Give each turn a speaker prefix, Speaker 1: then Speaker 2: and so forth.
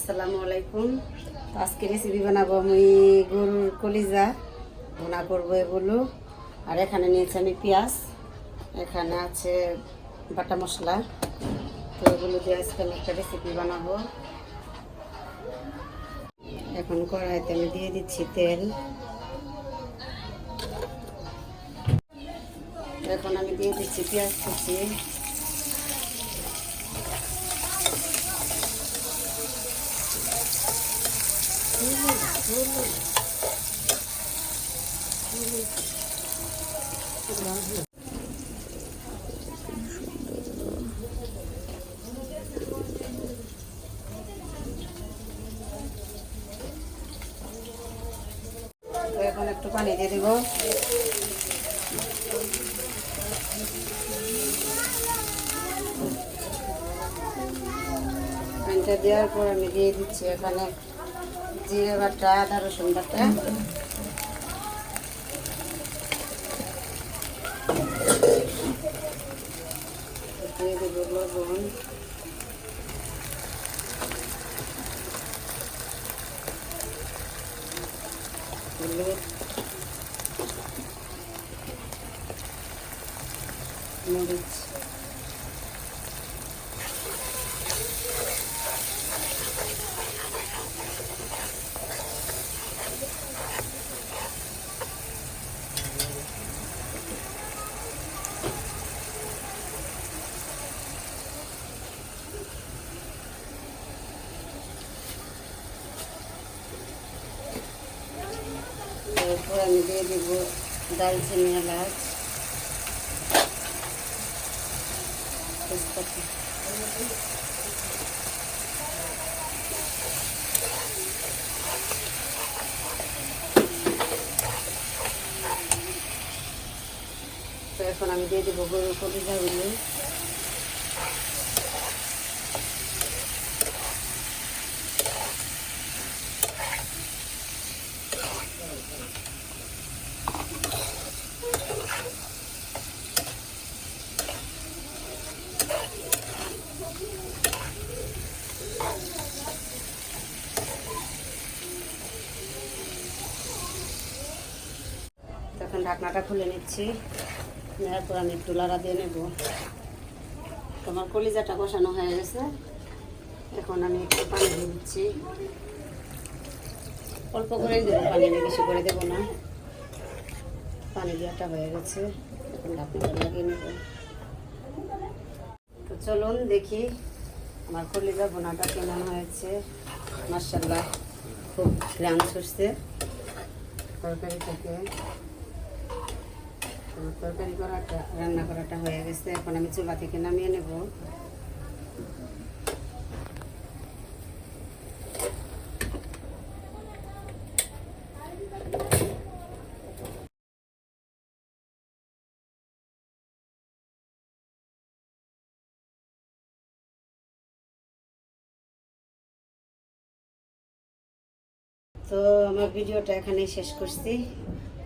Speaker 1: আসসালামু আলাইকুম। আজকে রেসিপি বানাবো আমি গরুর কলিজা। ভুনা করব এগুলো। আর এখানে নিয়েছি আমি পেঁয়াজ। এখানে আছে বাটা মশলা। তো এগুলো দিয়ে আজকে আমি একটা রেসিপি বানাবো। এখন কড়াইতে আমি দিয়ে দিচ্ছি তেল। এখন আমি দিয়ে দিচ্ছি পেঁয়াজ কুচি। এখন একটু পানি দিয়ে দেবো। পানিটা দেওয়ার পর আমি দিয়ে দিচ্ছি এখানে। জিরে বাটা আদা রসুন বাটা। দিয়ে দেবো লবণ। হলুদ। মরিচ। এরপর আমি দিয়ে দিব দালচিনি এলাচ। এখন আমি দিয়ে দেবো গরুর কলিজাগুলো। তখন ঢাকনাটা খুলে নিচ্ছি। নেওয়ার পর আমি একটু লাড়া দিয়ে নেব। তোমার কলিজাটা কষানো হয়ে গেছে। এখন আমি একটু পানি দিয়ে দিচ্ছি। অল্প করে দেবো পানি, আমি বেশি করে দেবো না। পানি দেওয়াটা হয়ে গেছে। এখন ঢাকনাটা লাগিয়ে নেব। তো চলুন দেখি আমার কলিজা বোনাটা কেমন হয়েছে। মার্শাল্লাহ খুব গ্রাম ছুটছে তরকারি থেকে তরকারি করাটা, রান্না করাটা হয়ে গেছে। এখন আমি চুলা থেকে নামিয়ে নেব। তো আমার ভিডিওটা এখানেই শেষ করছি।